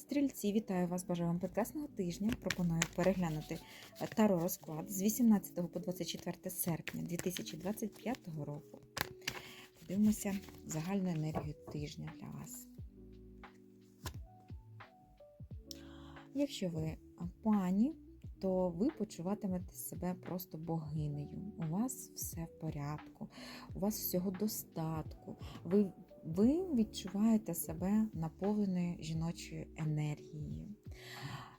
Стрільці, вітаю вас! Бажаю вам прекрасного тижня. Пропоную переглянути таро розклад з 18 по 24 серпня 2025 року. Подивимося загальну енергію тижня для вас. Якщо ви пані, то ви почуватимете себе просто богинею. У вас все в порядку, у вас всього достатку. Ви ви відчуваєте себе наповненою жіночою енергією.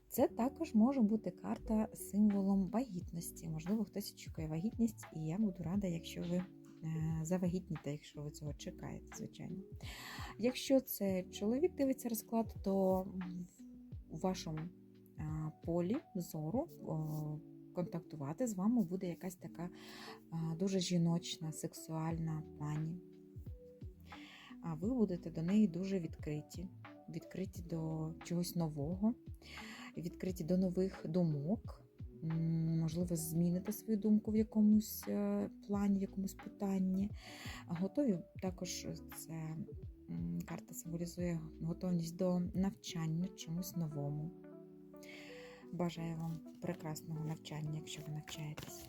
Це також може бути карта символом вагітності. Можливо, хтось очікує вагітність, і я буду рада, якщо ви е, завагітніте, якщо ви цього чекаєте, звичайно. Якщо це чоловік дивиться розклад, то у вашому е, полі зору контактувати з вами буде якась така е, дуже жіночна, сексуальна пані а ви будете до неї дуже відкриті, відкриті до чогось нового, відкриті до нових думок. Можливо, зміните свою думку в якомусь е, плані, в якомусь питанні. Готові також це карта символізує готовність до навчання чомусь новому. Бажаю вам прекрасного навчання, якщо ви навчаєтесь.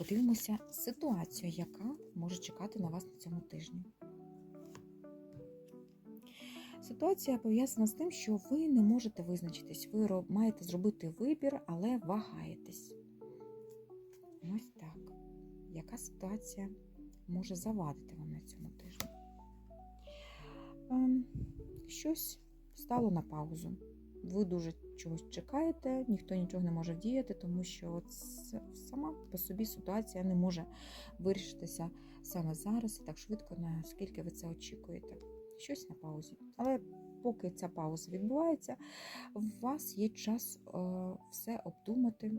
Подивимося ситуацію, яка може чекати на вас на цьому тижні. Ситуація пов'язана з тим, що ви не можете визначитись, ви маєте зробити вибір, але вагаєтесь. Ось так. Яка ситуація може завадити вам на цьому тижні? Ем, щось стало на паузу. Ви дуже чогось чекаєте, ніхто нічого не може вдіяти, тому що сама по собі ситуація не може вирішитися саме зараз і так швидко, наскільки ви це очікуєте. Щось на паузі. Але поки ця пауза відбувається, у вас є час е, все обдумати,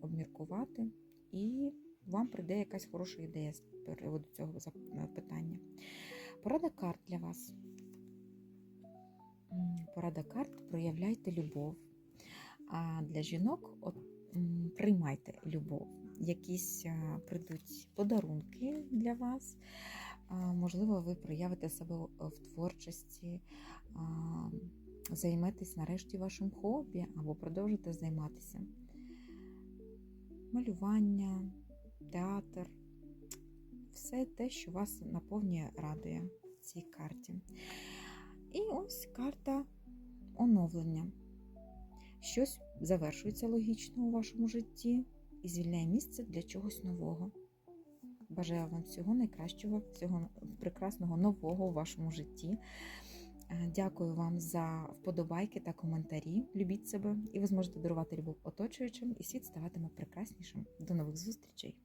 обміркувати, і вам прийде якась хороша ідея з приводу цього питання. Порада карт для вас. Порада карт проявляйте любов. А для жінок от, приймайте любов. Якісь прийдуть подарунки для вас. Можливо, ви проявите себе в творчості, займетесь нарешті вашим хобі або продовжите займатися. Малювання, театр все те, що вас наповнює, радує в цій карті. І ось карта оновлення. Щось завершується логічно у вашому житті і звільняє місце для чогось нового. Бажаю вам всього найкращого, всього прекрасного нового у вашому житті. Е, дякую вам за вподобайки та коментарі. Любіть себе, і ви зможете дарувати любов оточуючим, і світ ставатиме прекраснішим. До нових зустрічей!